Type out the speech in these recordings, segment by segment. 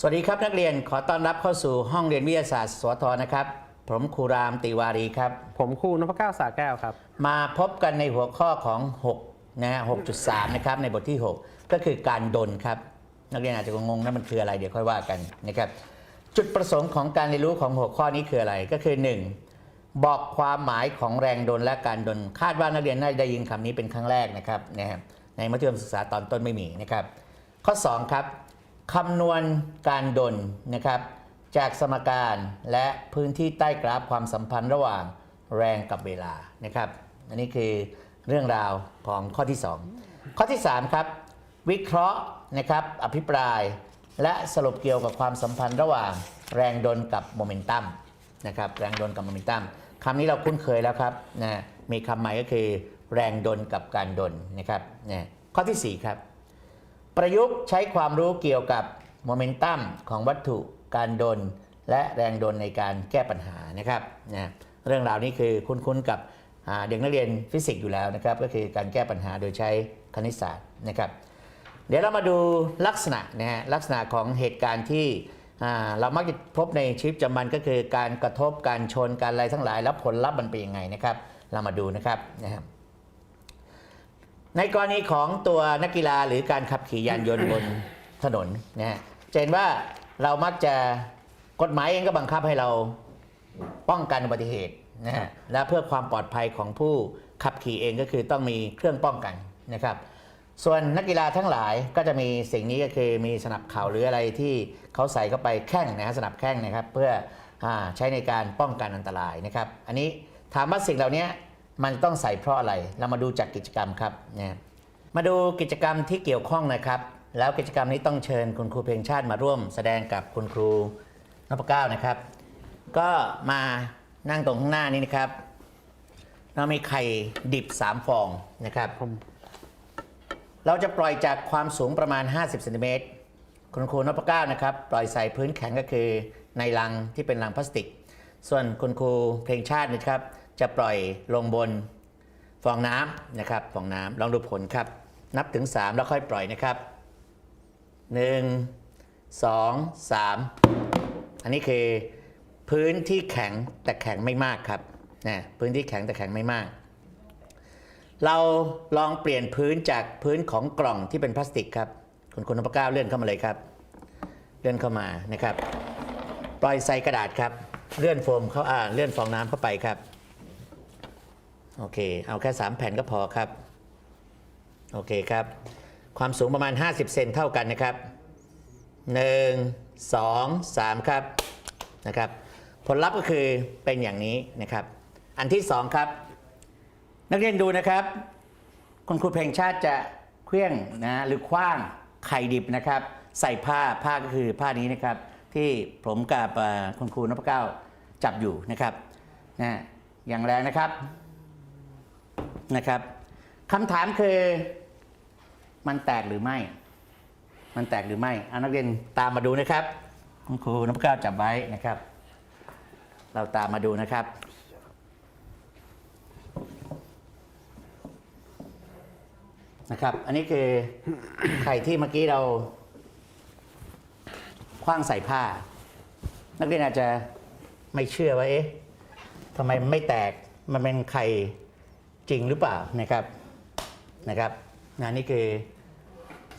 สวัสดีครับนักเรียนขอต้อนรับเข้าสู่ห้องเรียนวิทยาศาสตร์สวทนะครับ ผมครูรามติวารีครับ ผมครูนพเก้าสาแก้วครับ มาพบกันในหัวข้อของ6นะฮะ6.3 นะครับในบทที่ 6 ก็คือการดนครับ นักเรียนอาจจะงงๆนะมันคืออะไรเดี๋ยวค่อยว่ากันนะครับจุดประสงค์ของการเรียนรู้ของหัวข้อนี้คืออะไรก็คือ 1. บอกความหมายของแรงดนและการดน คาดว่านักเรียนน่าจะได้ยินคำนี้เป็นครั้งแรกนะครับนะครับในมัธยมศึกษาตอนต้นไม่มีนะครับ ข้อ 2 ครับ คำนวณการดนนะครับ จากสมการและพื้นที่ใต้กราฟความสัมพันธ์ระหว่างแรงกับเวลานะครับ อันนี้คือเรื่องราวของข้อที่ 2 ข้อที่ 3 ครับ วิเคราะห์นะครับอภิปรายและสรุปเกี่ยวกับความสัมพันธ์ระหว่างแรงดนกับโมเมนตัมนะครับแรงดนกับโมเมนตัมคำนี้เราคุ้นเคยแล้วครับนะมีคำใหม่ก็คือแรงดนกับการดนนะครับนะข้อทีสี่4 ครับ ประยุกต์ใช้ความรู้เกี่ยวกับโมเมนตัมของวัตถุการดน และแรงดนในการแก้ปัญหานะครับนะเรื่องราวนี้คือคุ้นๆกับเด็กนักเรียนฟิสิกส์อยู่แล้วนะครับ ก็คือการแก้ปัญหาโดยใช้คณิตศาสตร์นะครับ เดี๋ยวเรามาดูลักษณะนะฮะลักษณะของเหตุการณ์ที่เรามักจะพบในชีวิตประจำวันก็คือการกระทบการชนการอะไรทั้งหลาย แล้วผลลัพธ์มันเป็นยังไงนะครับ เรามาดูนะครับนะครับ ในกรณีของตัวนักกีฬาหรือการขับขี่ยานยนต์บนถนนนะฮะจะเห็นว่าเรามักจะกฎหมายเองก็บังคับให้เราป้องกันอุบัติเหตุนะฮะและเพื่อความปลอดภัยของผู้ขับขี่เองก็คือต้องมีเครื่องป้องกันนะครับ ส่วนนักกีฬาทั้งหลายก็จะมีสิ่งนี้ก็คือมีสนับเข่าหรืออะไรที่เขาใส่เข้าไปแข้งนะฮะสนับแข้งนะครับ เพื่ออใช้ในการป้องกันอันตรายนะครับ อันนี้ถามว่าสิ่งเหล่านี้ มันต้องใส่เพราะอะไร เรามาดูจากกิจกรรมครับนะมาดูกิจกรรมที่เกี่ยวข้องนะครับ แล้วกิจกรรมนี้ต้องเชิญคุณครูเพลงชาติมาร่วมแสดงกับคุณครูนพเก้านะครับ ก็มานั่งตรงข้างหน้านี้นะครับ เรามีไข่ดิบ 3 ฟองนะครับผมเราจะปล่อยจากความสูงประมาณ 50เซนติเมตรคุณครูนพเก้านะครับ ปล่อยใส่พื้นแข็งก็คือในลังที่เป็นลังพลาสติก ส่วนคุณครูเพลงชาตินะครับ จะปล่อยลงบนฟองน้ำนะครับฟองน้ำลองดูผลครับ นับถึง 3 แล้วค่อยปล่อยนะครับ 1 2 3 อันนี้คือพื้นที่แข็งแต่แข็งไม่มากครับนะพื้นที่แข็งแต่แข็งไม่มาก เราลองเปลี่ยนพื้นจากพื้นของกล่องที่เป็นพลาสติกครับคุณคุณนพก้าวเลื่อนเข้ามาเลยครับ เลื่อนเข้ามานะครับ ปล่อยใส่กระดาษครับ เลื่อนโฟมเข้าอ่าเลื่อนฟองน้ำเข้าไปครับ โอเค เอาแค่ 3 แผ่นก็พอครับ โอเคครับ ความสูงประมาณ 50 เซนเท่ากันนะครับ 1 2 3 ครับนะครับ ผลลัพธ์ก็คือเป็นอย่างนี้นะครับ อันที่ 2 ครับ นักเรียนดูนะครับ คุณครูเพลงชาติจะเคลื่องนะหรือคว้างไข่ดิบนะครับ ใส่ผ้าผ้าก็คือผ้านี้นะครับ ที่ผมกับคุณครูนพเก้าจับอยู่นะครับนะอย่างแรงนะครับ นะครับคำถามคือมันแตกหรือไม่ มันแตกหรือไม่อานักเรียนตามมาดูนะครับคุณครูนพเก้าจับไว้นะครับ เราตามมาดูนะครับนะครับ อันนี้คือไข่ที่เมื่อกี้เราคว้างใส่ผ้า นักเรียนอาจจะไม่เชื่อว่าเอ๊ะทำไมมันไม่แตกมันเป็นไข่ จริงหรือเปล่านะครับนะครับนะนี่คือ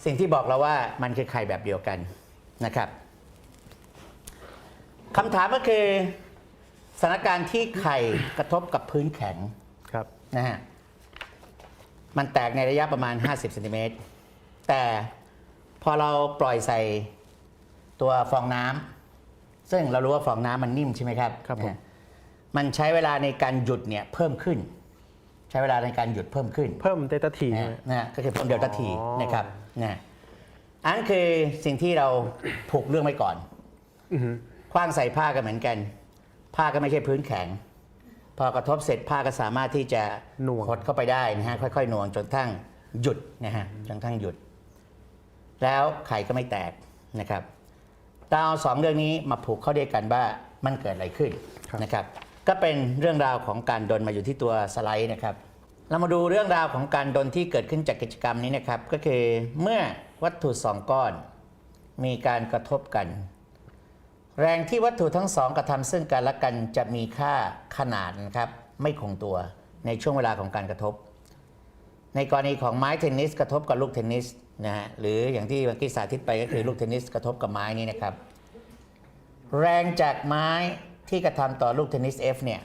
สิ่งที่บอกเราว่ามันคือไข่แบบเดียวกันนะครับคำถามก็คือสถานการณ์ที่ไข่กระทบกับพื้นแข็งครับนะฮะมันแตกในระยะประมาณ 50เซนติเมตรแต่พอเราปล่อยใส่ตัวฟองน้ำซึ่งเรารู้ว่าฟองน้ำมันนิ่มใช่ไหมครับครับผมนะฮะมันใช้เวลาในการหยุดเนี่ยเพิ่มขึ้น ใช้เวลาในการหยุดเพิ่มขึ้นเพิ่มเดต้าทีนะฮะนะฮะก็คือผลเดลต้าทีอ๋อนะครับนะอันนนคือสิ่งที่เราผูกเรื่องไว้ก่อนอือฮึคว้างใส่ผ้าก็เหมือนกัน ผ้าก็ไม่ใช่พื้นแข็ง พอกระทบเสร็จผ้าก็สามารถที่จะหน่วงหดเข้าไปได้นะฮะค่อยๆหน่วงจนกระทั่งหยุดนะฮะจนกระทั่งหยุด แล้วไข่ก็ไม่แตกนะครับเราเอาสองเรื่องนี้มาผูกเข้าด้วยกันว่ามันเกิดอะไรขึ้นนะครับ ก็เป็นเรื่องราวของการดนมาอยู่ที่ตัวสไลด์นะครับ เรามาดูเรื่องราวของการดนที่เกิดขึ้นจากกิจกรรมนี้นะครับ ก็คือเมื่อวัตถุสองก้อน มีการกระทบกัน แรงที่วัตถุทั้งสองกระทำซึ่งกันและกันจะมีค่าขนาดนะครับไม่คงตัวในช่วงเวลาของการกระทบ ในกรณีของไม้เทนนิสกระทบกับลูกเทนนิสนะฮะหรืออย่างที่เมื่อกี้สาธิตไปก็คือลูกเทนนิสกระทบกับไม้นี่นะครับ แรงจากไม้ ที่กระทำต่อลูกเทนนิส F เนี่ย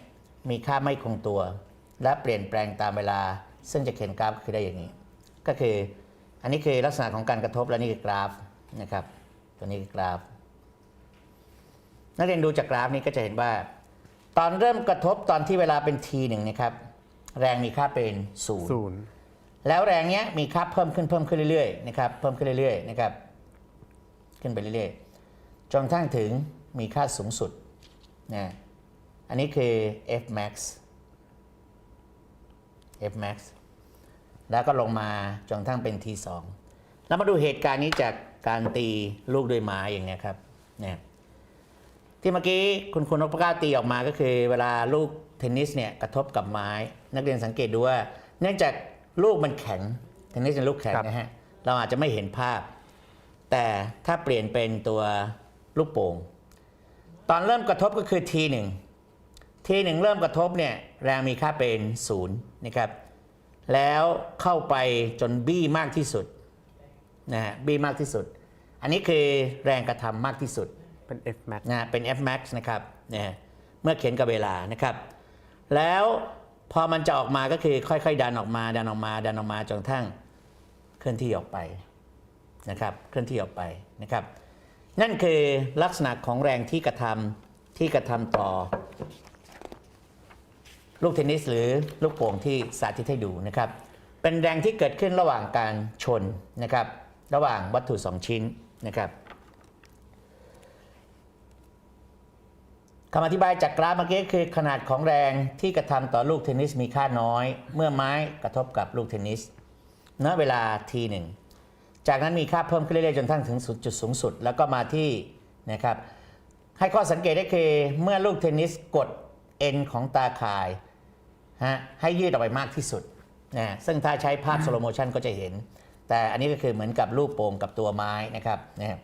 มีค่าไม่คงตัว และเปลี่ยนแปลงตามเวลา ซึ่งจะเขียนกราฟคือได้อย่างนี้ ก็คืออันนี้คือลักษณะของการกระทบและนี่คือกราฟนะครับตัวนี้คือกราฟ นักเรียนดูจากกราฟนี้ก็จะเห็นว่า ตอนเริ่มกระทบตอนที่เวลาเป็นทีหนึ่งนะครับแรงมีค่าเป็นศูนย์ศูนย์แล้วแรงเนี้ยมีค่าเพิ่มขึ้นเพิ่มขึ้นเรื่อยๆนะครับเพิ่มขึ้นเรื่อยๆนะครับขึ้นไปเรื่อยๆจนกระทั่งถึงมีค่าสูงสุด นะอันนี้คือ f max f max แล้วก็ลงมาจนกระทั่งเป็น t 2แล้วมาดูเหตุการณ์นี้จากการตีลูกด้วยไม้อย่างเนี้ยครับเนี่ยที่เมื่อกี้คุณคุณนพก้าตีออกมาก็คือเวลาลูกเทนนิสเนี่ยกระทบกับไม้ นักเรียนสังเกตดูว่า เนื่องจากลูกมันแข็งเทนนิสเป็นลูกแข็งนะฮะเราอาจจะไม่เห็นภาพ แต่ถ้าเปลี่ยนเป็นตัวลูกโป่ง ตอนเริ่มกระทบก็คือทีหนึ่งทีหนึ่งเริ่มกระทบเนี่ยแรงมีค่าเป็นศูนย์นะครับแล้วเข้าไปจนบี้มากที่สุดนะฮะบี้มากที่สุด อันนี้คือแรงกระทำมากที่สุดเป็น F max นะฮะเป็น F max นะครับนะฮะเมื่อเขียนกับเวลานะครับ แล้วพอมันจะออกมาก็คือค่อยๆ ดันออกมาดันออกมาดันออกมาจนกระทั่งเคลื่อนที่ออกไปนะครับ เคลื่อนที่ออกไปนะครับ นั่นคือลักษณะของแรงที่กระทำที่กระทำต่อ ลูกเทนนิสหรือลูกโป่งที่สาธิตให้ดูนะครับ เป็นแรงที่เกิดขึ้นระหว่างการชนนะครับ ระหว่างวัตถุสองชิ้นนะครับคำอธิบายจากกราฟเมื่อกี้คือขนาดของแรงที่กระทำต่อลูกเทนนิสมีค่าน้อย เมื่อไม้กระทบกับลูกเทนนิสณเวลาทีหนึ่ง จากนั้นมีค่าเพิ่มขึ้นเรื่อยๆจนทั้งถึงจุดสูงสุด แล้วก็มาที่นะครับให้ข้อสังเกตได้คือเมื่อลูกเทนนิสกดเอ็นของตาข่ายฮะให้ยืดออกไปมากที่สุดนะซึ่งถ้าใช้ภาพสโลโมชันก็จะเห็น แต่อันนี้ก็คือเหมือนกับลูกโป่งกับตัวไม้นะครับนะครับ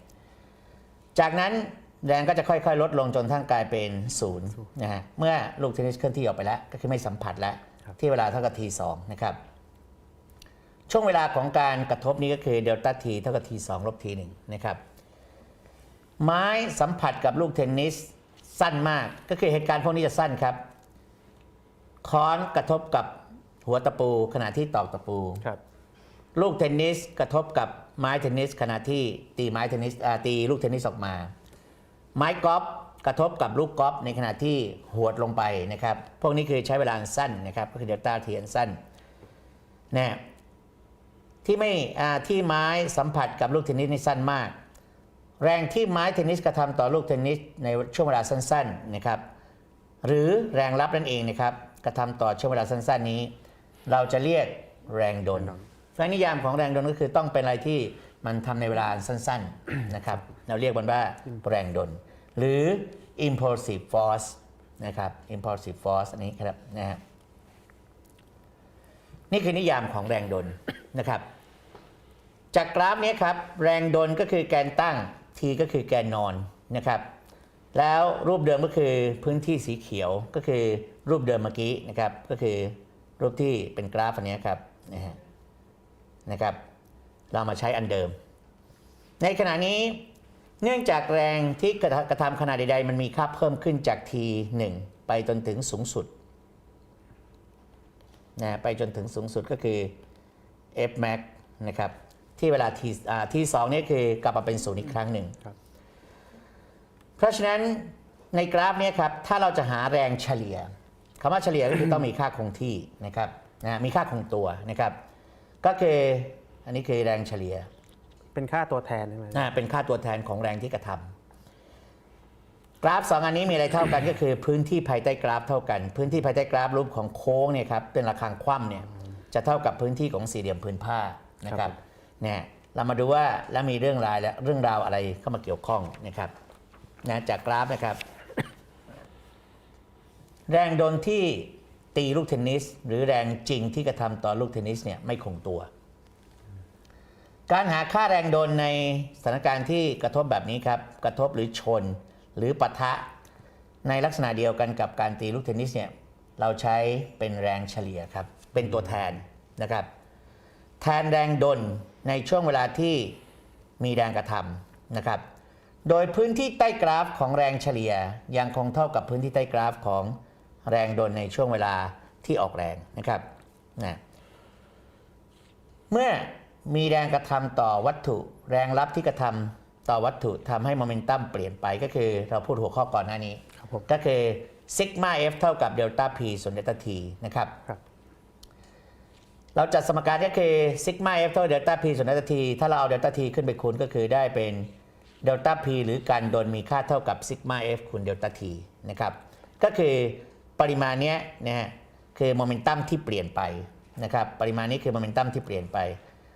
จากนั้นแรงก็จะค่อยๆ ลดลงจนทั้งกลายเป็นศูนย์นะฮะเมื่อลูกเทนนิสเคลื่อนที่ออกไปแล้ว ก็คือไม่สัมผัสแล้ว ที่เวลาเท่ากับ t 2นะครับ ช่วงเวลาของการกระทบนี้ก็คือเดลต้าทีเท่ากับ t 2ลบ t 1นะครับ ไม้สัมผัสกับลูกเทนนิสสั้นมาก ก็คือเหตุการณ์พวกนี้จะสั้นครับ ค้อนกระทบกับหัวตะปูขณะที่ตอกตะปูครับลูกเทนนิสกระทบกับไม้เทนนิสขณะที่ตีไม้เทนนิสอ่าตีลูกเทนนิสออกมา ไม้กอล์ฟกระทบกับลูกกอล์ฟในขณะที่หวดลงไปนะครับ พวกนี้คือใช้เวลาสั้นนะครับ ก็คือเดลต้าทีอันสั้นนะ ที่ไม่อ่าที่ไม้สัมผัสกับลูกเทนนิสนี่สั้นมาก แรงที่ไม้เทนนิสกระทำต่อลูกเทนนิสในช่วงเวลาสั้นๆนะครับหรือแรงรับนั่นเองนะครับกระทำต่อช่วงเวลาสั้น ๆนี้ เราจะเรียกแรงดลแรงนิยามของแรงดลก็คือต้องเป็นอะไรที่มันทำในเวลาสั้นๆนะครับเราเรียกมันว่าแรงดลหรือ impulsive force นะครับ impulsive force อันนี้ครับนะฮะนี่คือนิยามของแรงดลนะครับ จากกราฟนี้ครับแรงดลก็คือแกนตั้ง t ก็คือแกนนอนนะครับแล้วรูปเดิมก็คือพื้นที่สีเขียวก็คือรูปเดิมเมื่อกี้นะครับก็คือรูปที่เป็นกราฟอันนี้ครับนะฮะนะครับ เรามาใช้อันเดิม ในขณะนี้เนื่องจากแรงที่กระทำกระทำขนาดใดๆ มันมีค่าเพิ่มขึ้นจาก t 1ไปจนถึงสูงสุดนะไปจนถึงสูงสุดก็คือ f max นะครับ ที่เวลา t อ่า t 2นี่คือกลับมาเป็นศูนย์อีกครั้งหนึ่งครับเพราะฉะนั้นในกราฟเนี้ครับถ้าเราจะหาแรงเฉลี่ยคำว่าเฉลี่ยก็คือต้องมีค่าคงที่นะครับนะมีค่าคงตัวนะครับ ก็คืออันนี้คือแรงเฉลี่ย เป็นค่าตัวแทนใช่ไหมนะเป็นค่าตัวแทนของแรงที่กระทำกราฟสองอันนี้มีอะไรเท่ากันก็คือพื้นที่ภายใต้กราฟเท่ากัน พื้นที่ภายใต้กราฟรูปของโค้งเนี่ยครับเป็นระฆังคว่ำเนี่ยจะเท่ากับพื้นที่ของสี่เหลี่ยมพื้นผ้านะครับ เนี่ยเรามาดูว่าแล้วมีเรื่องรายและเรื่องราวอะไรเข้ามาเกี่ยวข้องนะครับนะจากกราฟนะครับ แรงโดนที่ตีลูกเทนนิส หรือแรงจริงที่กระทำต่อลูกเทนนิสเนี่ยไม่คงตัว การหาค่าแรงโดนในสถานการณ์ที่กระทบแบบนี้ครับ กระทบหรือชนหรือปะทะในลักษณะเดียวกันกับการตีลูกเทนนิสเนี่ยเราใช้เป็นแรงเฉลี่ยครับ เป็นตัวแทนนะครับ แทนแรงดน ในช่วงเวลาที่มีแรงกระทำนะครับ โดยพื้นที่ใต้กราฟของแรงเฉลี่ยยังคงเท่ากับพื้นที่ใต้กราฟของแรงดนในช่วงเวลาที่ออกแรงนะครับนะเมื่อมีแรงกระทำต่อวัตถุ แรงรับที่กระทำต่อวัตถุทำให้โมเมนตัมเปลี่ยนไปก็คือเราพูดหัวข้อก่อนหน้านี้ครับผมก็คือซิกมา F เท่ากับเดลต้า P ส่วนเดลต้า T นะครับครับ เราจัดสมการก็คือซิกมา F เท่าเดลต้า P ส่วนเดลต้า T ถ้าเราเอาเดลต้า T ขึ้นไปคูณก็คือได้เป็นเดลต้า P หรือการโดนมีค่าเท่ากับซิกมา F คูณเดลต้า T นะครับก็คือปริมาณนี้นะฮะคือโมเมนตัมที่เปลี่ยนไปนะครับปริมาณนี้คือโมเมนตัมที่เปลี่ยนไป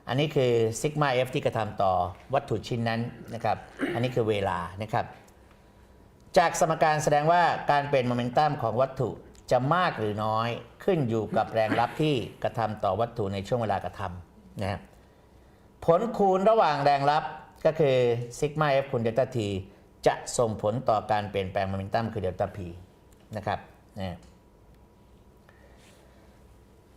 อันนี้คือซิกมา F ที่กระทำต่อวัตถุชิ้นนั้นนะครับอันนี้คือเวลานะครับจากสมการแสดงว่าการเป็นโมเมนตัมของวัตถุจะมากหรือน้อย ขึ้นอยู่กับแรงรับที่กระทำต่อวัตถุในช่วงเวลากระทำนะครับผลคูณระหว่างแรงรับก็คือซิกมา F คูณเดลต้า T จะส่งผลต่อการเปลี่ยนแปลงโมเมนตัมคือเดลต้า P นะครับนะ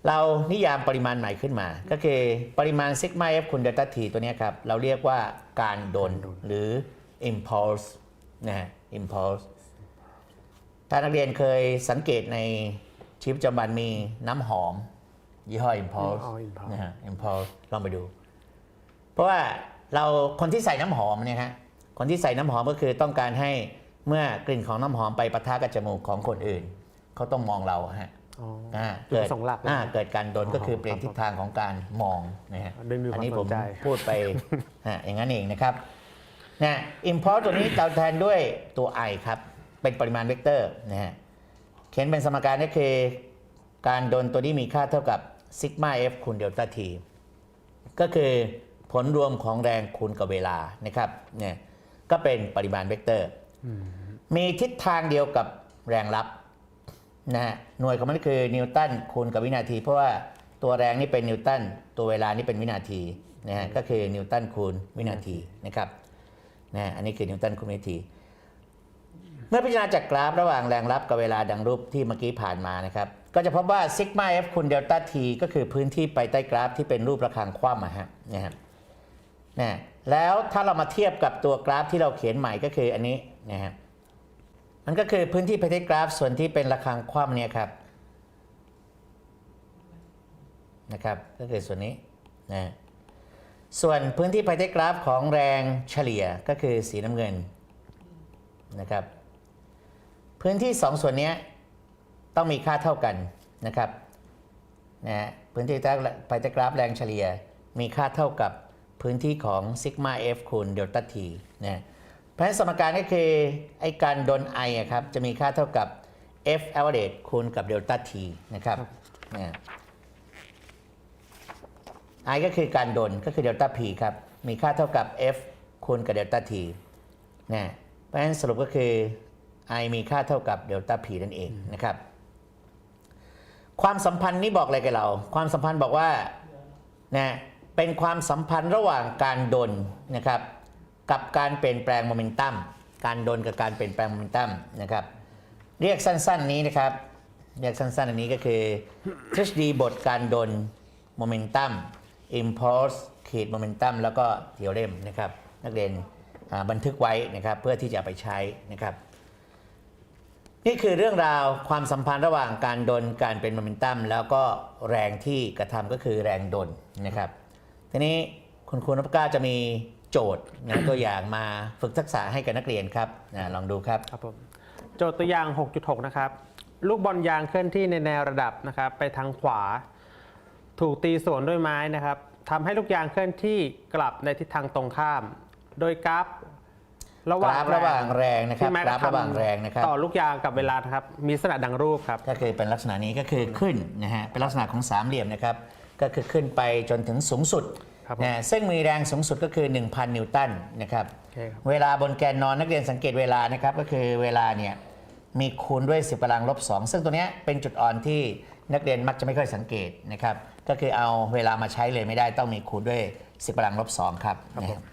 เรานิยามปริมาณใหม่ขึ้นมา ก็คือปริมาณซิกมา F คูณเดลต้า T ตัวนี้ครับ เราเรียกว่าการโดนหรือ impulse นะฮะ impulse ถ้านักเรียนเคยสังเกตใน ชีวิตประจำวันมีน้ำหอม ยี่ห้อ impulse อ๋อ Impulse นะฮะ impulse ลองไปดู เพราะว่าเราคนที่ใส่น้ำหอมเนี่ยฮะคนที่ใส่น้ำหอมก็คือต้องการให้เมื่อกลิ่นของน้ำหอมไปปะทะกับจมูกของคนอื่น เขาต้องมองเราฮะอ๋ออ่าจุดประสงค์หลักเลยอ่าเกิดการโดนอ๋อก็คือเปลี่ยนครับทิศทางของการมองนะฮะได้มีความอันี้ผมสนใจ พูดไปฮะอย่างนั้นเองนะครับนะอิมพอร์ตตัวนี้เราแทนด้วยตัว i ครับ เป็นปริมาณเวกเตอร์นะฮะ เขียนเป็นสมการก็คือ การโดนตัวนี้มีค่าเท่ากับซิกมา f คูณเดลต้า t ก็คือผลรวมของแรงคูณกับเวลานะครับเนี่ยก็เป็นปริมาณเวกเตอร์มีทิศทางเดียวกับแรงรับนะฮะหน่วยของมันก็คือนิวตันคูณกับวินาที เพราะว่าตัวแรงนี่เป็นนิวตันตัวเวลานี่เป็นวินาทีนะฮะก็คือนิวตันคูณวินาทีนะครับนะฮะอันนี้คือนิวตันคูณวินาที เมื่อพิจารณาจากกราฟระหว่างแรงรับกับเวลาดังรูปที่เมื่อกี้ผ่านมานะครับ ก็จะพบว่าซิกมา f คูณเดลต้า t ก็คือพื้นที่ไปใต้กราฟที่เป็นรูประฆังคว่ำอะฮะนะครับนะแล้วถ้าเรามาเทียบกับตัวกราฟที่เราเขียนใหม่ก็คืออันนี้นะครับมันก็คือพื้นที่เพเทกราฟส่วนที่เป็นระฆังคว่ำเนี่ยครับนะครับ ก็คือส่วนนี้นะส่วนพื้นที่เพเทกราฟของแรงเฉลี่ยก็คือสีน้ำเงินนะครับ พื้นที่สองส่วนเนี้ยต้องมีค่าเท่ากันนะครับนะฮะพื้นที่ไพเทกราฟแรงเฉลี่ยมีค่าเท่ากับพื้นที่ของซิกมา f คูณเดลต้า t นะเพราะฉะนั้นสมการก็คือไอ้การโดน i อะครับจะมีค่าเท่ากับ f average คูณกับเดลต้า t นะครับเนี่ย i ก็คือการโดนก็คือเดลต้า p ครับ มีค่าเท่ากับ f คูณกับเดลต้า t นะเพราะฉะนั้นสรุปก็คือ i มีค่าเท่ากับเดลต้า p นั่นเองนะครับ ความสัมพันธ์นี้บอกอะไรกับเรา ความสัมพันธ์บอกว่านะเป็นความสัมพันธ์ระหว่างการดนนะครับ กับการเปลี่ยนแปลงโมเมนตัมการโดนกับการเปลี่ยนแปลงโมเมนตัมนะครับ เรียกสั้นๆนี้นะครับ เรียกสั้นๆอันนี้ก็คือทฤษฎีบทการโดนโมเมนตัม impulse ขีดโมเมนตัมแล้วก็เทโอเรมนะครับ นักเรียนอ่าบันทึกไว้นะครับเพื่อที่จะเอาไปใช้นะครับ นี่คือเรื่องราวความสัมพันธ์ระหว่างการดนการเป็นโมเมนตัมแล้วก็แรงที่กระทำก็คือแรงดนนะครับ ทีนี้คุณครูนพก้าจะมีโจทย์นะตัวอย่างมาฝึกทักษะให้กับนักเรียนครับนะลองดูครับครับผมโจทย์ตัวอย่าง 6.6 นะครับ ลูกบอลยางเคลื่อนที่ในแนวระดับนะครับ ไปทางขวา ถูกตีสวนด้วยไม้นะครับทำให้ลูกยางเคลื่อนที่กลับในทิศทางตรงข้าม โดยกราฟ ระหว่างกราฟระหว่างแรงนะครับที่ไม้กราฟระหว่างแรงนะครับ ต่อลูกยางกับเวลานะครับ มีลักษณะดังรูปครับ ก็คือเป็นลักษณะนี้ก็คือขึ้นนะฮะเป็นลักษณะของสามเหลี่ยมนะครับก็คือขึ้นไปจนถึงสูงสุดครับผมนะซึ่งมีแรงสูงสุดก็คือ 1,000 นิวตันนะครับโอเคครับ เวลาบนแกนนอนนักเรียนสังเกตเวลานะครับก็คือเวลาเนี่ยมีคูณด้วย 10กำลังลบ2ซึ่งตัวเนี้ยเป็นจุดอ่อนที่นักเรียนมักจะไม่ค่อยสังเกตนะครับก็คือเอาเวลามาใช้เลยไม่ได้ต้องมีคูณด้วย 10กำลังลบ2ครับครับนะผฮะมครับ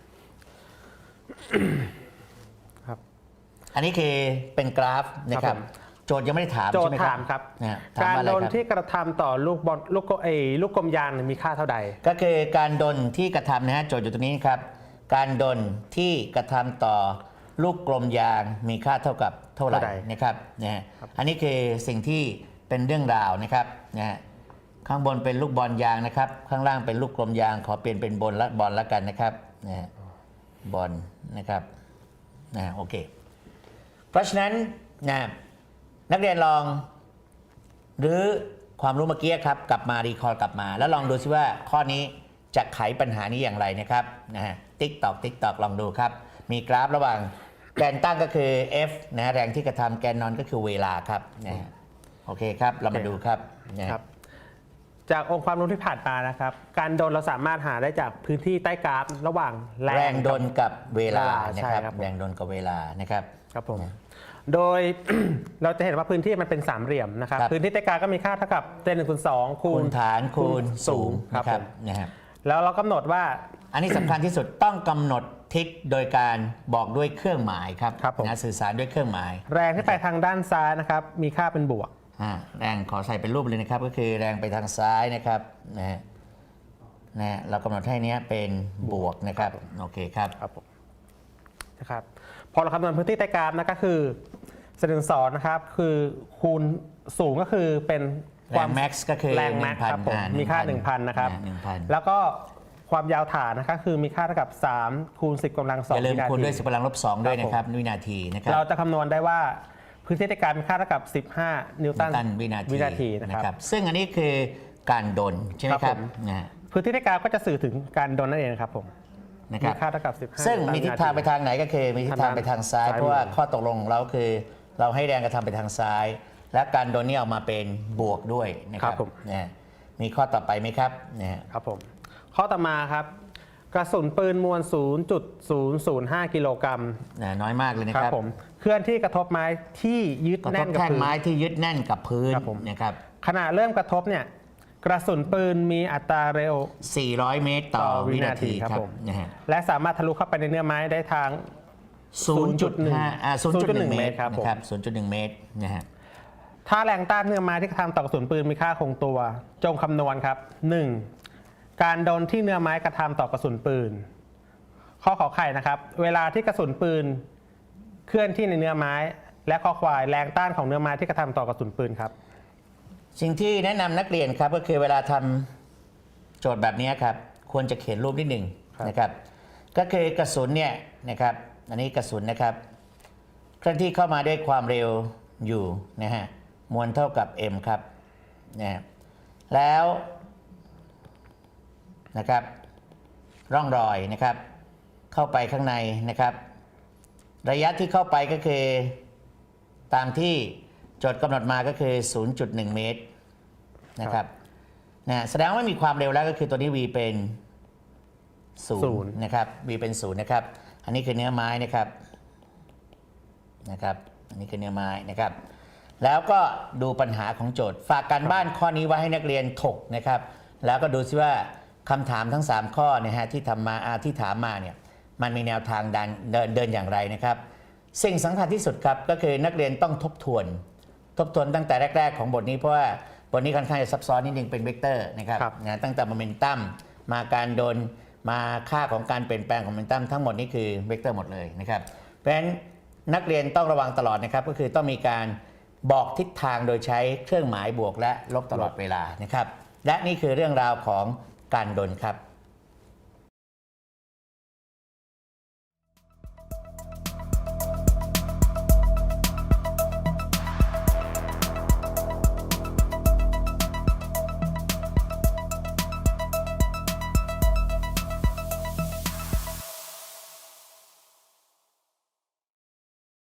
อันนี้คือเป็นกราฟนะครับครับผมโจทย์ยังไม่ได้ถามโจทใช่ไหมย์ครัถาบมครับ นะฮะถามการว่าอะไรโดนครับที่กระทำต่อลูกบอลลูกกเอยลูกกลมยางมีค่าเท่าใด ก็คือการดนที่กระทำนะฮะโจทย์อยู่ตรงนี้ครับ การดนที่กระทำต่อลูกกลมยางมีค่าเท่ากับเท่าไหร่เท่าใด นะครับนะฮะอันนี้คือสิ่งที่เป็นเรื่องราวนะครับนะฮะข้างบนเป็นลูกบอลยางนะครับ ข้างล่างเป็นลูกกลมยาง ขอเปลี่ยนเป็นบอลละบอลละกันนะครับนะฮะบอลนะครับนะโอเค เพราะฉะนั้นนะนักเรียนลองหรือความรู้เมื่อกี้ครับ กลับมารีคอร์กลับมา แล้วลองดูซิว่าข้อนี้จะไขปัญหานี้อย่างไรนะครับนะฮะติ๊กตอกติ๊กตอกลองดูครับ มีกราฟระหว่างแกนตั้งก็คือ F นะฮะแรงที่กระทำแกนนอนก็คือเวลาครับนะฮะโอเคครับ เรามาดูครับนะฮะครับ จากองค์ความรู้ที่ผ่านมานะครับ การโดนเราสามารถหาได้จากพื้นที่ใต้กราฟระหว่างแรแรงงกับดนกับเวลาเวลานะใช่ครับครับผม แรงดนกับเวลานะครับ ครับผม โดย เราจะเห็นว่าพื้นที่มันเป็นสามเหลี่ยมนะครับ ครับ พื้นที่ใต้กราฟก็มีค่าเท่ากับเจนหนึ่งคูณสองคูคูณ ณฐานคูณสูงครับ นะครับผมนะฮะแล้วเรากำหนดว่า อันนี้สำคัญที่สุดต้องกำหนดทิศโดยการบอกด้วยเครื่องหมายครับครับผม นะสื่อสารด้วยเครื่องหมายแรงที่ไปทางด้านซ้ายนะครับ มีค่าเป็นบวก อ่าแรงขอใส่เป็นรูปเลยนะครับ ก็คือแรงไปทางซ้ายนะครับนะฮะนะฮะเรากำหนดให้เนี้ยเป็นบวกนะครับโอเคครับ ครับผม นะครับพอเราคำนวณพื้นที่ใต้กราฟนะก็คือเซนสอนนะครับคือคูณสูงก็คือเป็นแรง max ก็คือแรงแม็ก1,000ครับผมอ่ามีค่า 1,000 1,000นะครับอ่า1,000แล้วก็ความยาวฐานนะครับคือมีค่าเท่ากับ3คูณ10กำลังอย่า2ลืมวินาคูณที ด้วยสิบกำลังลบสองด้วยนะครับวินาทีนะครับ เราจะคำนวณได้ว่าพื้นที่ใต้กราฟมีค่าเท่ากับ 15 นิวตันตันวินาทีวินาทีนะครับ ซึ่งอันนี้คือการดนใช่ไหมครับครับผม นะฮะพื้นที่ใต้กราฟก็จะสื่อถึงการโดนนั่นเองครับผม นะคมีรับค่าเท่ากับ15ซึ่งมีทิศทางไปนิวตันวินทีทางไหนก็คือมีทิศทางไปทางซ้ายซ้ายมือเพราะว่าข้อตกลงของเราคือ เราให้แรงกระทำไปทางซ้าย และการโดนนี่ออกมาเป็นบวกด้วยนะครับนะฮะมีข้อต่อไปไหมครับนะฮะครับผมข้อต่อมาครับกระสุนปืนมวล 0.005 กิโลกรัมนะน้อยมากเลยนะคครัรับบผมเคลื่อนที่กระทบไม้ที่ยึดกระทแน่บนกับแท่งพื้นไม้ที่ยึดแน่นกับพื้นครับผมนะครับขณะเริ่มกระทบเนี่ย กระสุนปืนมีอัตราเร็ว 400 เมตรต่อต่อวินาทีวินาทีคครัรับบผมนะฮะและสามารถทะลุเข้าไปในเนื้อไม้ได้ทาง0.5อ่า0.1 เมตรครับผมนะครับ0.1 เมตรนะฮะถ้าแรงต้านเนื้อไม้ที่กระทำต่อกระสุนปืนมีค่าคงตัว จงคำนวณครับ 1. การโดนที่เนื้อไม้กระทำต่อกระสุนปืน ข้อขอไข่นะครับ เวลาที่กระสุนปืน เคลื่อนที่ในเนื้อไม้ และข้อควายแรงต้านของเนื้อไม้ที่กระทำต่อกระสุนปืนครับ สิ่งที่แนะนำนักเรียนครับก็คือเวลาทำโจทย์แบบนี้ครับควรจะเขียนรูปนิดหนึ่งครับนะครับ ก็คือกระสุนเนี่ยนะครับอันนี้กระสุนนะครับเคลื่อนที่เข้ามาด้วยความเร็วอยู่นะฮะมวลเท่ากับ m ครับนะฮะแล้วนะครับร่องรอยนะครับ เข้าไปข้างในนะครับ ระยะที่เข้าไปก็คือตามที่โจทย์กำหนดมาก็คือ 0.1 เมตรนะครับนะแสดงว่ามีความเร็วแล้วก็คือตัวนี้ v เป็นศูนย์0นะครับ v เป็น0นะครับ อันนี้คือเนื้อไม้นะครับนะครับ อันนี้คือเนื้อไม้นะครับ แล้วก็ดูปัญหาของโจทย์ ฝากการบ้านข้อนี้ไว้ให้นักเรียนถกนะครับ แล้วก็ดูซิว่าคำถามทั้ง 3 ข้อเนะฮะที่ทำมาอ่าที่ถามมาเนี่ยมันมีแนวทางเดินเดินเดินอย่างไรนะครับ สิ่งสำคัญที่สุดครับก็คือนักเรียนต้องทบทวนท บทวนตั้งแต่แรก ๆ ของบทนี้เพราะว่าบทนี้ค่อนข้างจะซับซ้อนนิดนึงเป็นเวกเตอร์นะครับครับ นะตั้งแต่โมเมนตัมมาการโดนมาค่าของการเปลี่ยนแปลงของโมเมนตัมทั้งหมดนี้คือเวกเตอร์หมดเลยนะครับเพราะฉะนั้นนักเรียนต้องระวังตลอดนะครับก็คือต้องมีการบอกทิศทางโดยใช้เครื่องหมายบวกและลบตลอดเวลานะครับและนี่คือเรื่องราวของการดนครับ